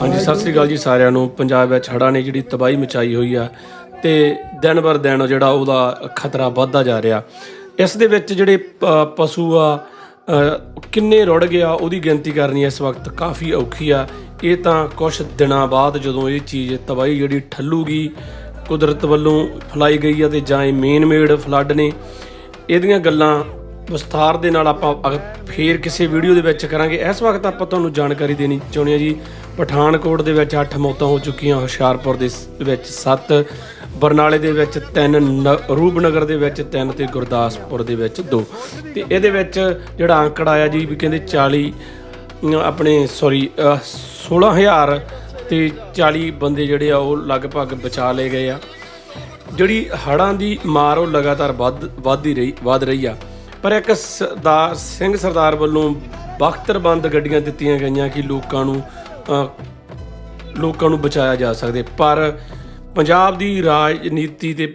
ਹਾਂਜੀ ਸਤਿ ਸ੍ਰੀ ਅਕਾਲ ਜੀ ਸਾਰਿਆਂ ਨੂੰ। ਪੰਜਾਬ ਵਿੱਚ ਹੜ੍ਹਾਂ ਨੇ ਜਿਹੜੀ ਤਬਾਹੀ ਮਚਾਈ ਹੋਈ ਆ ਤੇ ਦਿਨ ਬਰ ਦਿਨ ਜਿਹੜਾ ਉਹਦਾ ਖਤਰਾ ਵੱਧਦਾ ਜਾ ਰਿਹਾ। ਇਸ ਦੇ ਵਿੱਚ ਜਿਹੜੇ ਪਸ਼ੂ ਆ ਕਿੰਨੇ ਰੁੜ ਗਿਆ ਉਹਦੀ ਗਿਣਤੀ ਕਰਨੀ ਇਸ ਵਕਤ ਕਾਫੀ ਔਖੀ ਆ। ਇਹ ਤਾਂ ਕੁਝ ਦਿਨਾਂ ਬਾਅਦ ਜਦੋਂ ਇਹ ਚੀਜ਼ ਤਬਾਹੀ ਜਿਹੜੀ ਠੱਲੂਗੀ ਕੁਦਰਤ ਵੱਲੋਂ ਫਲਾਈ ਗਈ ਆ ਤੇ ਜਾਂ ਇਹ ਮੇਨ ਮੇਡ ਫਲੱਡ ਨੇ ਇਹਦੀਆਂ ਗੱਲਾਂ ਵਿਸਥਾਰ ਦੇ ਨਾਲ ਆਪਾਂ ਅਗ- ਫੇਰ ਕਿਸੇ ਵੀਡੀਓ ਦੇ ਵਿੱਚ ਕਰਾਂਗੇ। ਇਸ ਵਕਤ ਆਪਾਂ ਤੁਹਾਨੂੰ ਜਾਣਕਾਰੀ ਦੇਣੀ ਚਾਹੁੰਦੇ ਹਾਂ ਜੀ। ਪਠਾਨਕੋਟ ਦੇ ਵਿੱਚ 8 ਮੌਤਾਂ ਹੋ ਚੁੱਕੀਆਂ ਹੁਸ਼ਿਆਰਪੁਰ ਦੇ ਵਿੱਚ 7 ਬਰਨਾਲੇ ਦੇ ਵਿੱਚ 3 ਰੂਪਨਗਰ ਦੇ ਵਿੱਚ 3 ਤੇ ਗੁਰਦਾਸਪੁਰ ਦੇ ਵਿੱਚ 2 ਤੇ ਇਹਦੇ ਵਿੱਚ ਜਿਹੜਾ ਅੰਕੜਾ ਆਇਆ ਜੀ ਵੀ ਕਹਿੰਦੇ 40 ਅਮ, ਆਪਣੇ ਸੌਰੀ 16000 ਤੇ 40 ਬੰਦੇ ਜਿਹੜੇ ਆ ਉਹ ਲਗਭਗ ਬਚਾ ਲਏ ਗਏ ਆ। ਜਿਹੜੀ ਹੜਾਂ ਦੀ ਮਾਰ ਉਹ ਲਗਾਤਾਰ ਵੱਧ ਵੱਧਦੀ ਰਹੀ ਵੱਧ ਰਹੀ ਆ। ਪਰ ਇੱਕ ਸਰਦਾਰ ਸਿੰਘ ਸਰਦਾਰ ਵੱਲੋਂ ਬਖਤਰਬੰਦ ਗੱਡੀਆਂ ਦਿੱਤੀਆਂ ਗਈਆਂ ਕਿ ਲੋਕਾਂ ਨੂੰ ਲੋਕਾਂ ਨੂੰ ਬਚਾਇਆ ਜਾ ਸਕਦੇ। ਪਰ ਪੰਜਾਬ ਦੀ ਰਾਜਨੀਤੀ ਤੇ